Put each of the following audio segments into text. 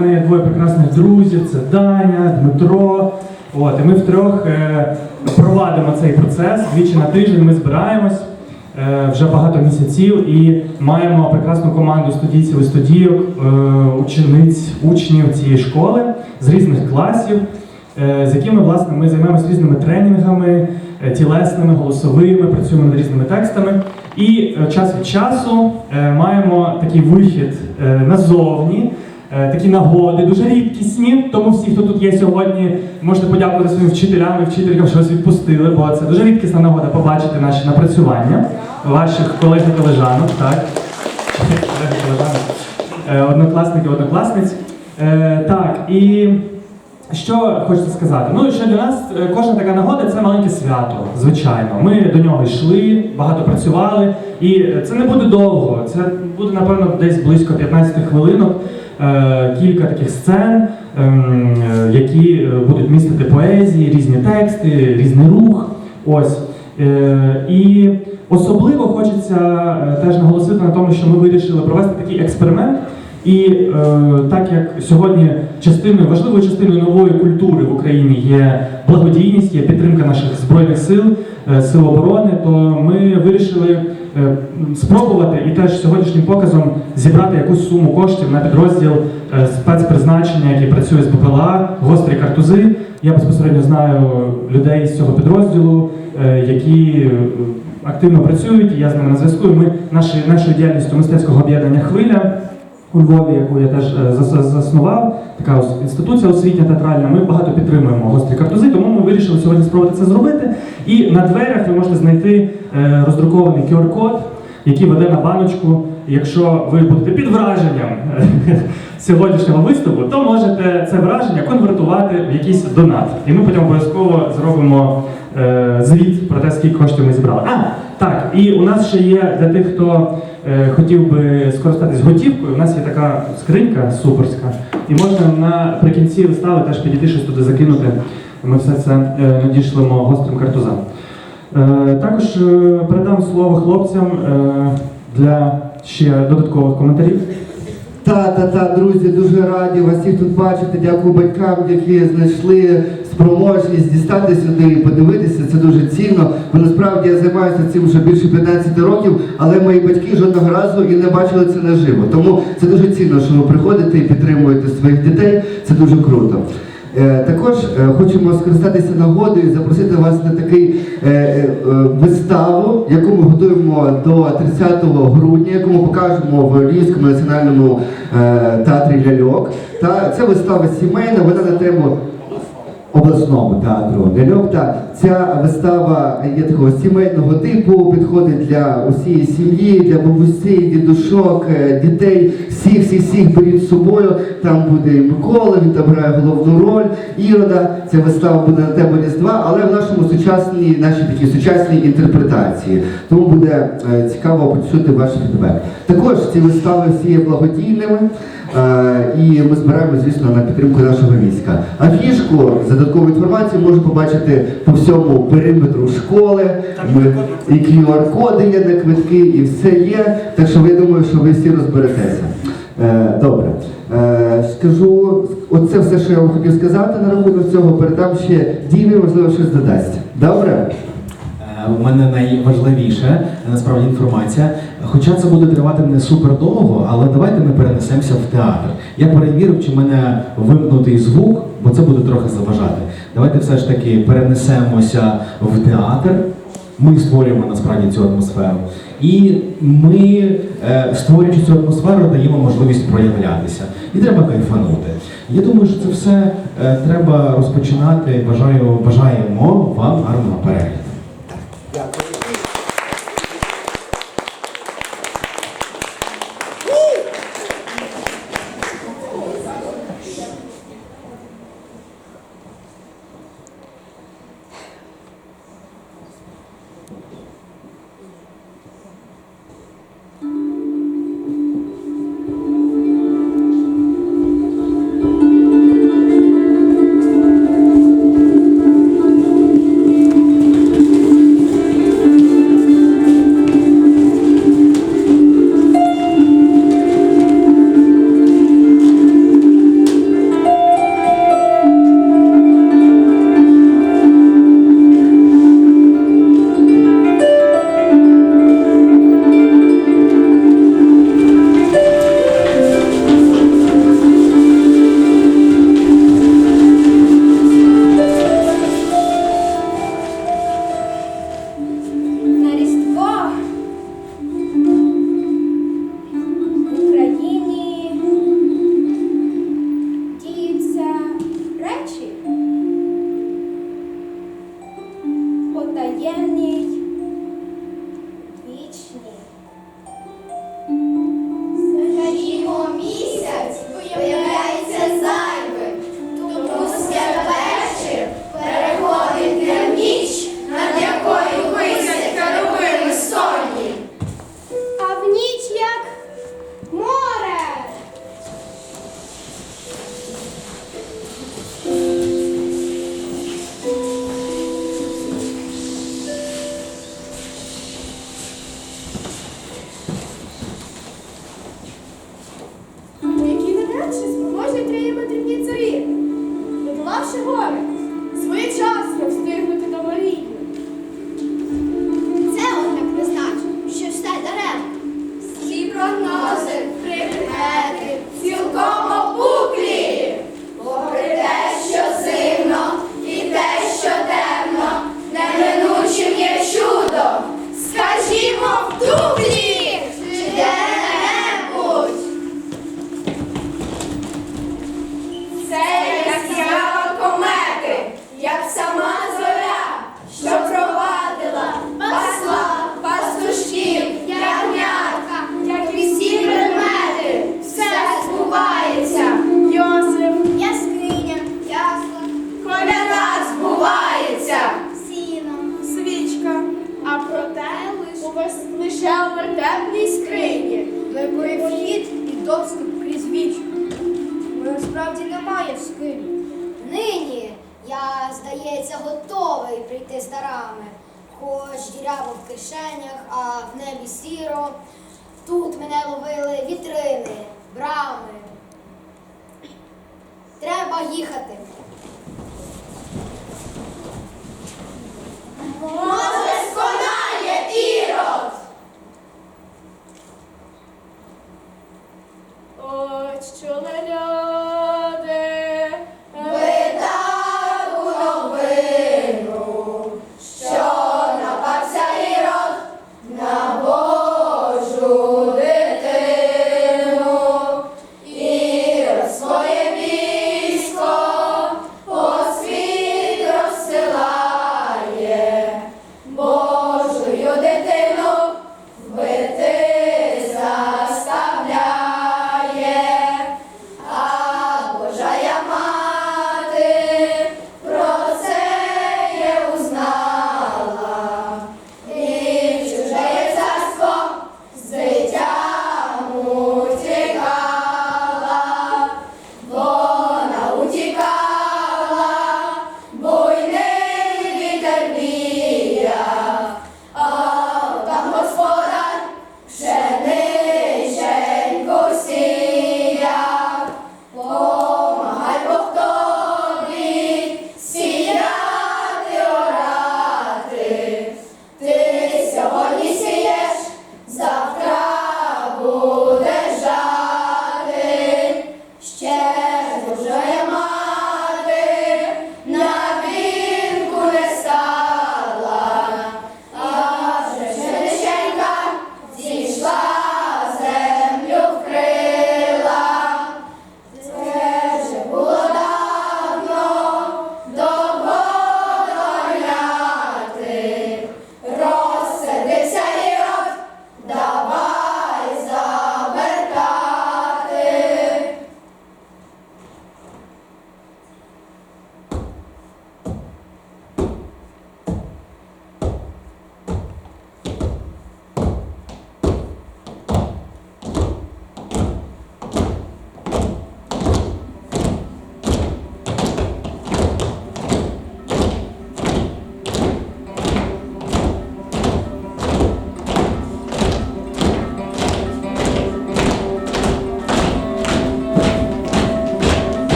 Мене двоє прекрасних друзів: це Даня, Дмитро. От, і ми втрьох е, провадимо цей процес. Двічі на тиждень ми збираємось е, вже багато місяців і маємо прекрасну команду студійців і студійок, е, учениць, учнів цієї школи з різних класів, е, з якими власне ми займаємося різними тренінгами, е, тілесними, голосовими, працюємо над різними текстами. І е, час від часу е, маємо такий вихід е, назовні. Е, Такі нагоди дуже рідкісні, тому всі, хто тут є сьогодні, можете подякувати своїм вчителям і вчителькам, що вас відпустили, бо це дуже рідкісна нагода побачити наші напрацювання ваших колег і колежанок, так? Е, Однокласників, однокласниць. Е, Так, і що хочеться сказати? Ну, що для нас кожна така нагода це маленьке свято, звичайно. Ми до нього йшли, багато працювали, і це не буде довго. Це буде, напевно, десь близько 15 хвилинок. Е, Кілька таких сцен, ем, е, які е, будуть містити поезії, різні тексти, різний рух. Ось. І особливо хочеться теж наголосити на тому, що ми вирішили провести такий експеримент. І е, так як сьогодні частиною важливою частиною нової культури в Україні є благодійність, є підтримка наших збройних сил, е, сил оборони, то ми вирішили спробувати і теж сьогоднішнім показом зібрати якусь суму коштів на підрозділ е, спецпризначення, який працює з БПЛА, гострі картузи. Я безпосередньо знаю людей з цього підрозділу, е, які е, активно працюють. і Я з ними на зв'язку. Ми наші, нашою діяльністю мистецького об'єднання Хвиля у Львові, яку я теж е, заснував, така інституція освітня театральна. Ми багато підтримуємо гострі картузи, тому ми вирішили сьогодні спробувати це зробити. І на дверях ви можете знайти е, роздрукований QR-код, який веде на баночку. Якщо ви будете під враженням е, сьогоднішнього виступу, то можете це враження конвертувати в якийсь донат. І ми потім обов'язково зробимо звіт про те, скільки коштів ми зібрали. А, так, і у нас ще є для тих, хто хотів би скористатись готівкою, у нас є така скринька суперська, і можна наприкінці вистави теж підійти щось туди закинути. Ми все це е, надішлемо гострим картузам. Е, також е, передам слово хлопцям е, для ще додаткових коментарів. Та, та, та, друзі, дуже раді вас всіх тут бачити. Дякую батькам, які знайшли спроможність дістати сюди і подивитися. Це дуже цінно. Бо насправді я займаюся цим вже більше 15 років, але мої батьки жодного разу і не бачили це наживо. Тому це дуже цінно, що ви приходите і підтримуєте своїх дітей. Це дуже круто. Е, Також е, хочемо скористатися нагодою і запросити вас на такий е, виставу, яку ми готуємо до 30 грудня, яку ми покажемо в Львівському національному театрі ляльок. Та це вистава сімейна, вона на тему обласному театру ляльок. Та ця вистава є такого сімейного типу, підходить для усієї сім'ї, для бабусі, дідушок, е, дітей. Всіх, всіх, всіх беріть з собою. Там буде Микола, він там грає головну роль. Ірода. Ця вистава буде на тему Різдва, але в нашому сучасній, нашій такій сучасній інтерпретації. Тому буде е, цікаво почути ваш фідбек. Також ці вистави всі є благодійними. Е, І ми збираємо, звісно, на підтримку нашого війська. Афішку за додаткову інформацію можна побачити по всьому периметру школи. Ми, і QR-коди є на квитки, і все є. Так що я думаю, що ви всі розберетеся. Е, Добре. Е, Скажу, оце все, що я вам хотів сказати на рахунок цього, передам ще Дімі, можливо, щось додасть. Добре? У мене найважливіше е, насправді інформація. Хоча це буде тривати не супер довго, але давайте ми перенесемося в театр. Я перевірив, чи в мене вимкнутий звук, бо це буде трохи заважати. Давайте все ж таки перенесемося в театр. Ми створюємо насправді цю атмосферу. І ми, е, створюючи цю атмосферу, даємо можливість проявлятися. І треба кайфанути. Я думаю, що це все е, треба розпочинати. Бажаю, бажаємо вам гарного перегляду. Їхати.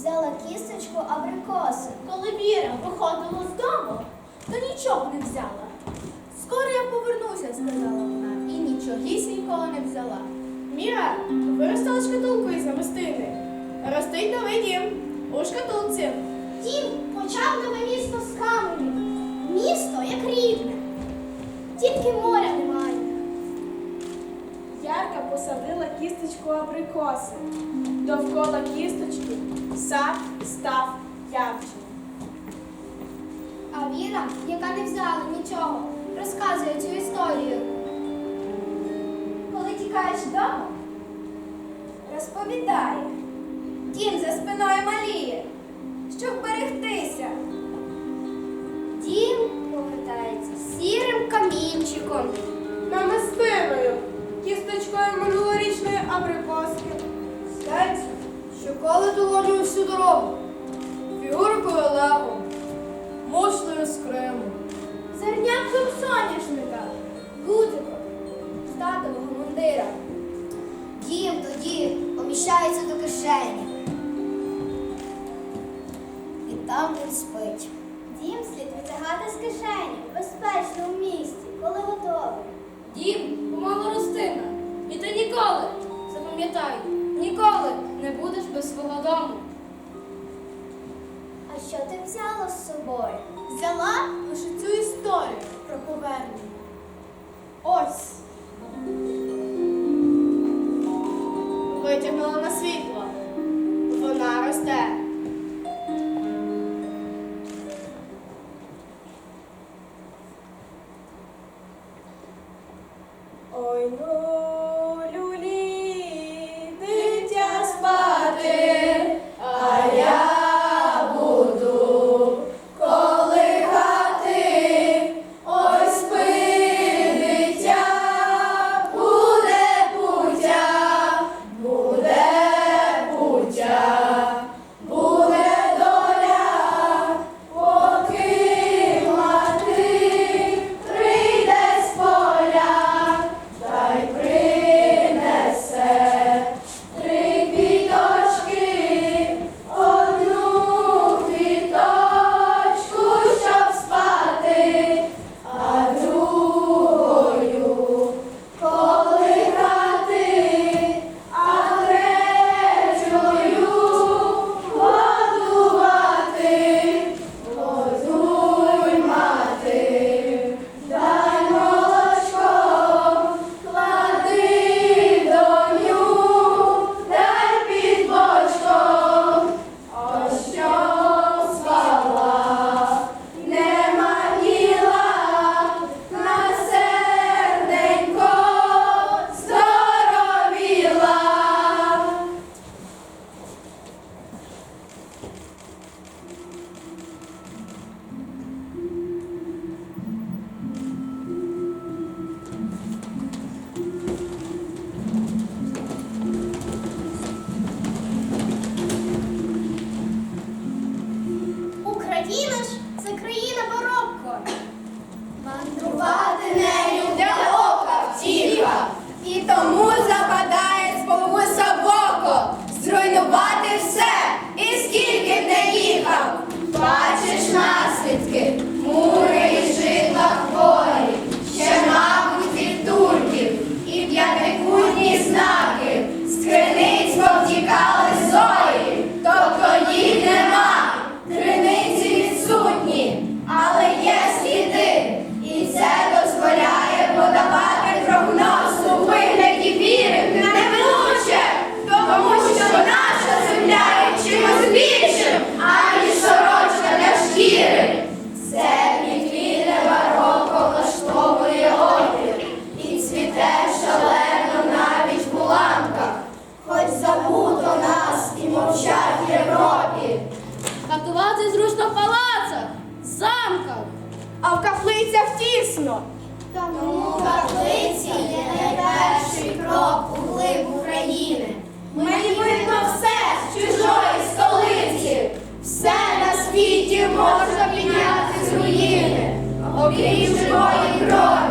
Взяла кісточку абрикоси. Коли Віра виходила з дому, то нічого не взяла. Скоро я повернуся, сказала вона, і нічогісінького не взяла. Міра виростила шкатулку із намистини. Ростить новий дім у шкатулці. Дім почав нове місто з каменів. Місто як рідне. Тільки моря немає. Ярка посадила кісточку абрикоси. Довкола кісточки сад став ярчим. А Віра, яка не взяла нічого, розказує цю історію. Коли тікаєш вдома, розповідає. Дім за спиною маліє, щоб берегтися. Дім повертається сірим камінчиком. Намистиною, запам'ятай, ніколи не будеш без свого дому. А що ти взяла з собою? Взяла лише цю історію про повернення. Ось. Витягнула на світло. Вона росте. Ой, ну, з руїни, окрім живої крові,